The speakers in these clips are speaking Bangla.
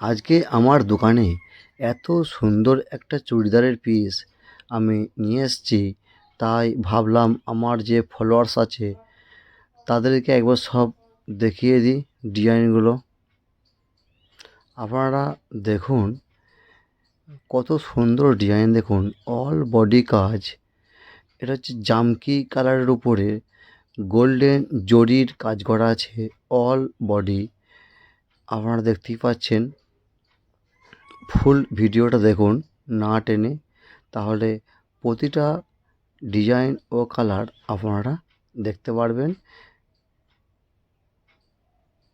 আজকে আমার দোকানে এত সুন্দর একটা চুড়িদারের পিস আমি নিয়ে এসেছি, তাই ভাবলাম আমার যে ফলোয়ার্স আছে, তাদেরকে একবার সব দেখিয়ে দিই ডিজাইনগুলো আপনারা দেখুন, কত সুন্দর ডিজাইন দেখুন অল বডি কাজ। এটা হচ্ছে জামকি কালারের উপরে গোল্ডেন জরির কাজ করা আছে অল বডি আপনারা দেখতেই পাচ্ছেন ফুল ভিডিওটা দেখুন না টেনে, তাহলে প্রতিটা ডিজাইন ও কালার আপনারা দেখতে পারবেন।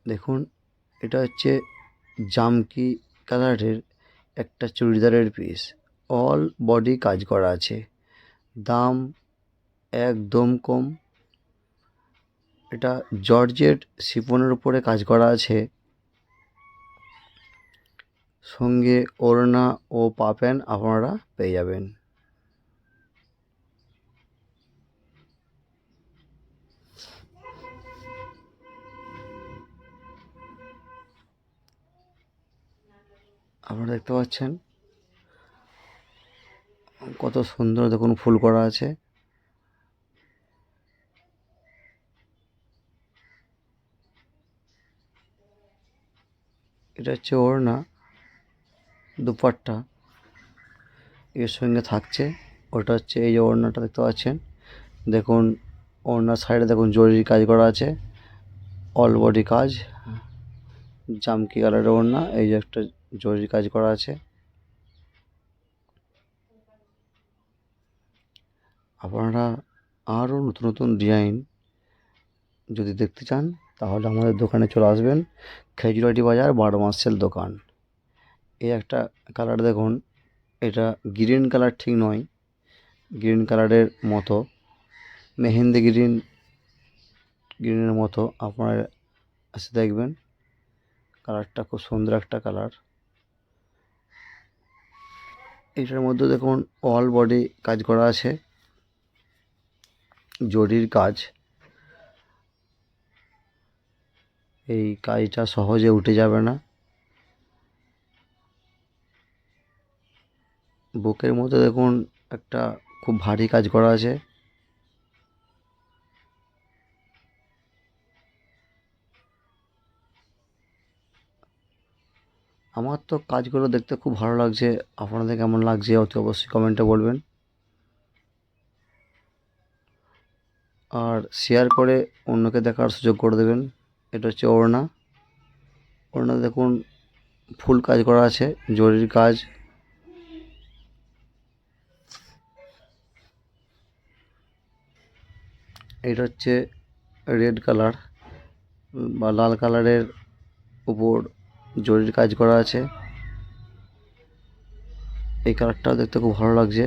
দেখুন, এটা হচ্ছে জামকি কালারের একটা চুড়িদারের পিস অল বডি কাজ করা আছে। দাম একদম কম। এটা জর্জেট শিফনের উপরে কাজ করা আছে। সঙ্গে ওড়না ও পা প্যান্ট আপনারা পেয়ে যাবেন। আপনারা দেখতে পাচ্ছেন কত সুন্দর দেখুন ফুল করা আছে। এটা হচ্ছে ওড়না দুপাট্টা এর সঙ্গে থাকছে। ওটা হচ্ছে এই যে ওড়নাটা দেখতে পাচ্ছেন। দেখুন ওড়নার সাইডে দেখুন জরির কাজ করা আছে। অল বডি কাজ। জামকি কালারের ওড়না। এই যে একটা জরির কাজ করা আছে। আপনারা আরও নতুন নতুন ডিজাইন যদি দেখতে চান, তাহলে আমাদের দোকানে চলে আসবেন। খেজুরাটি বাজার বারো মাসের দোকান। এই একটা কালার দেখুন। এটা গ্রিন কালার ঠিক নয়। গ্রিন কালারের মতো। মেহেন্দি গ্রিন গ্রিনের মতো। আপনারা এসে দেখবেন। কালারটা খুব সুন্দর একটা কালার এটার মধ্যে দেখুন অল বডি কাজ করা আছে। জরির কাজ। এই কাজটা সহজে উঠে যাবে না। বুকের মধ্যে দেখুন একটা খুব ভারী কাজ করা আছে। আমার তো কাজগুলো দেখতে খুব ভালো লাগছে। আপনাদের কেমন লাগছে অতি অবশ্যই কমেন্টে বলবেন। আর শেয়ার করে অন্যকে দেখার সুযোগ করে দেবেন। এটা হচ্ছে ওড়না। ওড়না দেখুন ফুল কাজ করা আছে, জরির কাজ। এটা হচ্ছে রেড কালার বা লাল কালারের উপর জরির কাজ করা আছে। এই কালারটাও দেখতে খুব ভালো লাগছে।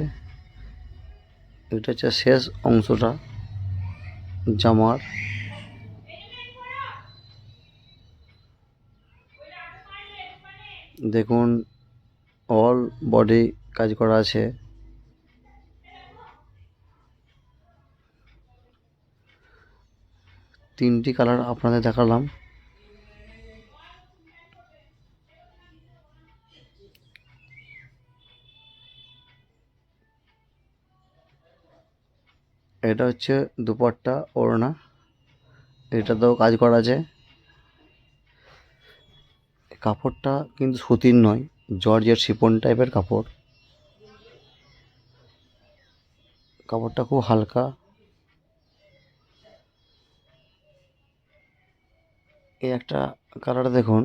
এটা হচ্ছে শেষ অংশটা, জামার। দেখুন অল বডি কাজ করা আছে। তিনটি কালার আপনাদের দেখালাম। এটা হচ্ছে দুপাট্টা, ওড়না। এটাতেও কাজ করা যায় কাপড়টা কিন্তু সুতির নয়, জর্জের শিপন টাইপের কাপড়। কাপড়টা খুব হালকা। এই একটা কালার দেখুন।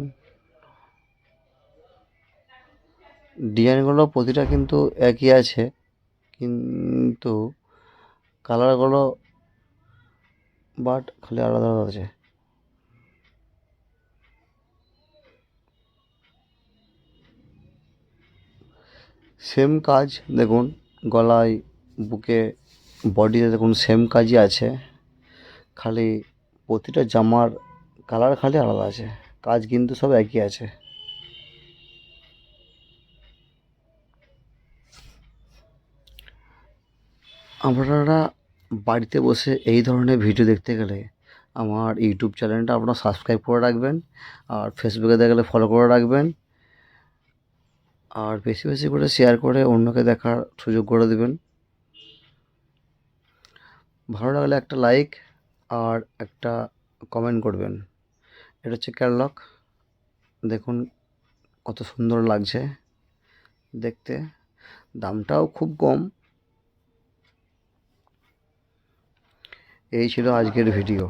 ডিজাইনগুলো প্রতিটা কিন্তু একই আছে, কিন্তু কালারগুলো বাট খালি আলাদা আলাদা আছে। সেম কাজ দেখুন, গলায়, বুকে, বডিতে দেখুন, সেম কাজই আছে। খালি প্রতিটা জামার কালার খালি আলাদা আছে। কাজ কিন্তু সব একই আছে। আপনারা বাড়িতে বসে এই ধরনের ভিডিও দেখতে গেলে আমার ইউটিউব চ্যানেলটা আপনারা সাবস্ক্রাইব করে রাখবেন, আর ফেসবুকে দেখলে ফলো করে রাখবেন, আর বেশি বেশি করে শেয়ার করে অন্যকে দেখার সুযোগ করে দেবেন। ভালো লাগলে একটা লাইক আর একটা কমেন্ট করবেন। এটা হচ্ছে ক্যারলক দেখুন কত সুন্দর লাগছে দেখতে। দামটাও খুব কম। এই ছিল আজকের ভিডিও।